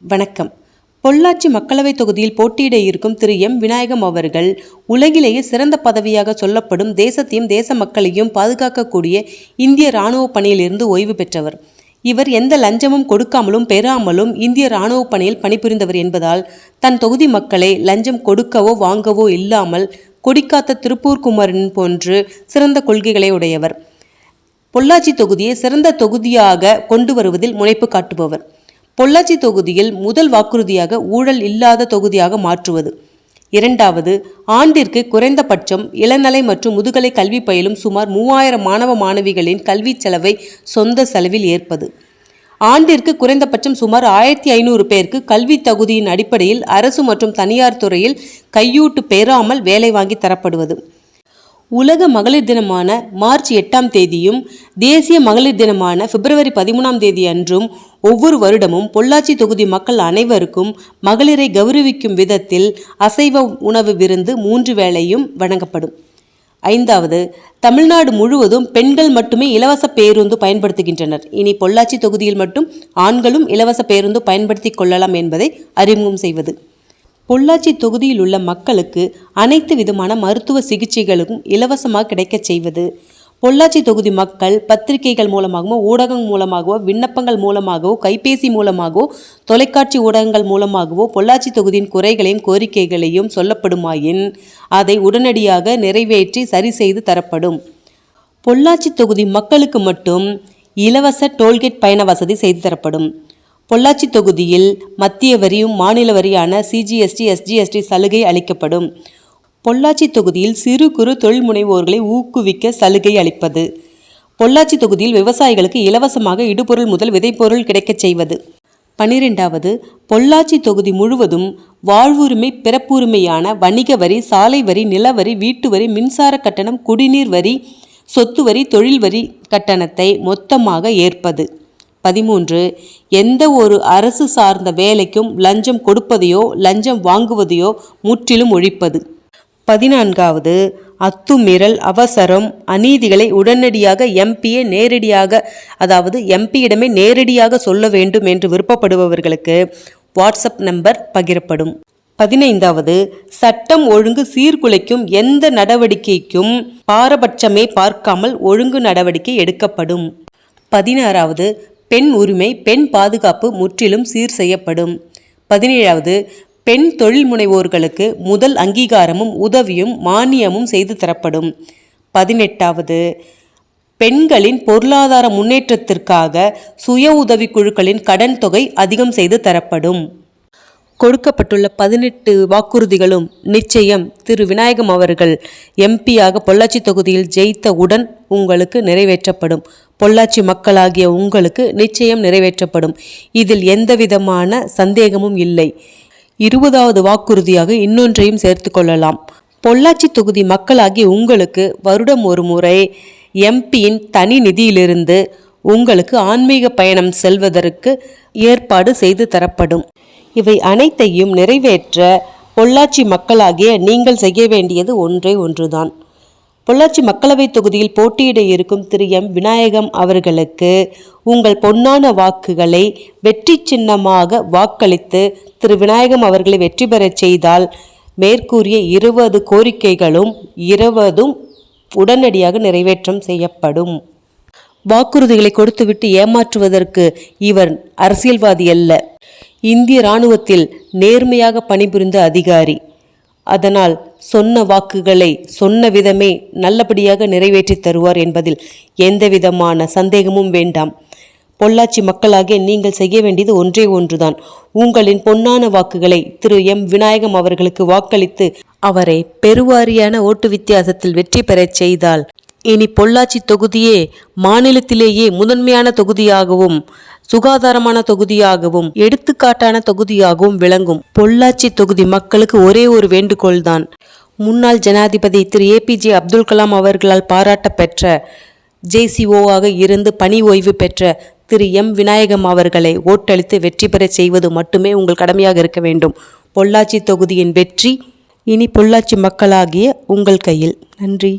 வணக்கம். பொள்ளாச்சி மக்களவைத் தொகுதியில் போட்டியிட இருக்கும் திரு. எம். விநாயகம் அவர்கள் உலகிலேயே சிறந்த பதவியாக சொல்லப்படும் தேசத்தையும் தேச மக்களையும் பாதுகாக்கக்கூடிய இந்திய இராணுவ பணியிலிருந்து ஓய்வு பெற்றவர். இவர் எந்த லஞ்சமும் கொடுக்காமலும் பெறாமலும் இந்திய இராணுவ பணியில் பணிபுரிந்தவர் என்பதால் தன் தொகுதி மக்களை லஞ்சம் கொடுக்கவோ வாங்கவோ இல்லாமல் கொடிக்காத்த திருப்பூர் குமரன் போன்று சிறந்த கொள்கைகளை உடையவர். பொள்ளாச்சி தொகுதியை சிறந்த தொகுதியாக கொண்டு வருவதில் முனைப்பு காட்டுபவர். பொள்ளாச்சி தொகுதியில் முதல் வாக்குறுதியாக ஊழல் இல்லாத தொகுதியாக மாற்றுவது. இரண்டாவது ஆண்டிற்கு குறைந்தபட்சம் இளநிலை மற்றும் முதுகலை கல்வி பயிலும் சுமார் மூவாயிரம் மாணவ மாணவிகளின் கல்வி செலவை சொந்த செலவில் ஏற்பது. ஆண்டிற்கு குறைந்தபட்சம் சுமார் ஆயிரத்தி ஐநூறு பேருக்கு கல்வி தகுதியின் அடிப்படையில் அரசு மற்றும் தனியார் துறையில் கையூட்டு பெறாமல் வேலை வாங்கி தரப்படுவது. உலக மகளிர் தினமான மார்ச் எட்டாம் தேதியும் தேசிய மகளிர் தினமான பிப்ரவரி பதிமூணாம் தேதி அன்றும் ஒவ்வொரு வருடமும் பொள்ளாச்சி தொகுதி மக்கள் அனைவருக்கும் மகளிரை கௌரவிக்கும் விதத்தில் அசைவ உணவு விருந்து மூன்று வேளையும் வழங்கப்படும். ஐந்தாவது தமிழ்நாடு முழுவதும் பெண்கள் மட்டுமே இலவச பேருந்து பயன்படுத்துகின்றனர். இனி பொள்ளாச்சி தொகுதியில் மட்டும் ஆண்களும் இலவச பேருந்து பயன்படுத்தி கொள்ளலாம் என்பதை அறிமுகம் செய்வது. பொள்ளாச்சி தொகுதியில் உள்ள மக்களுக்கு அனைத்து விதமான மருத்துவ சிகிச்சைகளும் இலவசமாக கிடைக்கச் செய்வது. பொள்ளாச்சி தொகுதி மக்கள் பத்திரிகைகள் மூலமாகவோ ஊடகம் மூலமாகவோ விண்ணப்பங்கள் மூலமாகவோ கைபேசி மூலமாகவோ தொலைக்காட்சி ஊடகங்கள் மூலமாகவோ பொள்ளாச்சி தொகுதியின் குறைகளையும் கோரிக்கைகளையும் சொல்லப்படுமாயின் அதை உடனடியாக நிறைவேற்றி சரி செய்து தரப்படும். பொள்ளாச்சி தொகுதி மக்களுக்கு மட்டும் இலவச டோல்கேட் பயண வசதி செய்து தரப்படும். பொள்ளாச்சி தொகுதியில் மத்திய வரியும் மாநில வரியான சிஜிஎஸ்டி எஸ்ஜிஎஸ்டி சலுகை அளிக்கப்படும். பொள்ளாச்சி தொகுதியில் சிறு குறு தொழில் முனைவோர்களை ஊக்குவிக்க சலுகை அளிப்பது. பொள்ளாச்சி தொகுதியில் விவசாயிகளுக்கு இலவசமாக இடுபொருள் முதல் விதைப்பொருள் கிடைக்கச் செய்வது. பனிரெண்டாவது பொள்ளாச்சி தொகுதி முழுவதும் வாழ்வுரிமை பிறப்புரிமையான வணிக வரி சாலை வரி நிலவரி வீட்டு வரி மின்சார கட்டணம் குடிநீர் வரி சொத்து வரி தொழில் வரி கட்டணத்தை மொத்தமாக ஏற்பது. பதிமூன்று எந்த ஒரு அரசு சார்ந்த வேலைக்கும் லஞ்சம் கொடுப்பதையோ லஞ்சம் வாங்குவதையோ முற்றிலும் ஒழிப்பது. பதினான்காவது அத்துமீறல் அவசரம் அநீதிகளை உடனடியாக எம்பியே நேரடியாக அதாவது எம்பியிடமே நேரடியாக சொல்ல வேண்டும் என்று விருப்பப்படுபவர்களுக்கு வாட்ஸ்அப் நம்பர் பகிரப்படும். பதினைந்தாவது சட்டம் ஒழுங்கு சீர்குலைக்கும் எந்த நடவடிக்கைக்கும் பாரபட்சமே பார்க்காமல் ஒழுங்கு நடவடிக்கை எடுக்கப்படும். பதினாறாவது பெண் உரிமை பெண் பாதுகாப்பு முற்றிலும் சீர் செய்யப்படும். பதினேழாவது பெண் தொழில் முனைவோர்களுக்கு முதல் அங்கீகாரமும் உதவியும் மானியமும் செய்து தரப்படும். பதினெட்டாவது பெண்களின் பொருளாதார முன்னேற்றத்திற்காக சுய உதவிக்குழுக்களின் கடன் தொகை அதிகம் செய்து தரப்படும். கொடுக்கப்பட்டுள்ள பதினெட்டு வாக்குறுதிகளும் நிச்சயம் திரு விநாயகம் அவர்கள் எம்பியாக பொள்ளாச்சி தொகுதியில் ஜெயித்தவுடன் உங்களுக்கு நிறைவேற்றப்படும். பொள்ளாச்சி மக்களாகிய உங்களுக்கு நிச்சயம் நிறைவேற்றப்படும். இதில் எந்தவிதமான சந்தேகமும் இல்லை. இருபதாவது வாக்குறுதியாக இன்னொன்றையும் சேர்த்து கொள்ளலாம். பொள்ளாச்சி தொகுதி மக்களாகி உங்களுக்கு வருடம் ஒரு முறை எம்பியின் தனி நிதியிலிருந்து உங்களுக்கு ஆன்மீக பயணம் செல்வதற்கு ஏற்பாடு செய்து தரப்படும். இவை அனைத்தையும் நிறைவேற்ற பொள்ளாச்சி மக்களாகிய நீங்கள் செய்ய வேண்டியது ஒன்றே ஒன்றுதான். பொள்ளாச்சி மக்களவைத் தொகுதியில் போட்டியிட இருக்கும் திரு எம். விநாயகம் அவர்களுக்கு உங்கள் பொன்னான வாக்குகளை வெற்றி சின்னமாக வாக்களித்து திரு. விநாயகம் அவர்களை வெற்றி பெறச் செய்தால் மேற்கூறிய இருபது கோரிக்கைகளும் இருபதும் உடனடியாக நிறைவேற்றம் செய்யப்படும். வாக்குறுதிகளை கொடுத்துவிட்டு ஏமாற்றுவதற்கு இவர் அரசியல்வாதி அல்ல. இந்திய இராணுவத்தில் நேர்மையாக பணிபுரிந்த அதிகாரி. அதனால் சொன்ன வாக்குகளை சொன்ன விதமே நல்லபடியாக நிறைவேற்றி தருவார் என்பதில் எந்தவிதமான சந்தேகமும் வேண்டாம். பொள்ளாச்சி மக்களாகிய நீங்கள் செய்ய வேண்டியது ஒன்றே ஒன்றுதான். உங்களின் பொன்னான வாக்குகளை திரு. எம். விநாயகம் அவர்களுக்கு வாக்களித்து அவரை பெருவாரியான ஓட்டு வித்தியாசத்தில் வெற்றி பெறச் செய்தால் இனி பொள்ளாச்சி தொகுதியே மாநிலத்திலேயே முதன்மையான தொகுதியாகவும் சுகாதாரமான தொகுதியாகவும் எடுத்துக்காட்டான தொகுதியாகவும் விளங்கும். பொள்ளாச்சி தொகுதி மக்களுக்கு ஒரே ஒரு வேண்டுகோள் தான் முன்னாள் ஜனாதிபதி திரு ஏபிஜே அப்துல் கலாம் அவர்களால் பாராட்ட பெற்ற ஜேசிஓவாக இருந்து பணி ஓய்வு பெற்ற திரு எம் விநாயகம் அவர்களை ஓட்டளித்து வெற்றி பெறச் செய்வது மட்டுமே உங்கள் கடமையாக இருக்க வேண்டும். பொள்ளாச்சி தொகுதியின் வெற்றி இனி பொள்ளாச்சி மக்களாகிய உங்கள் கையில். நன்றி.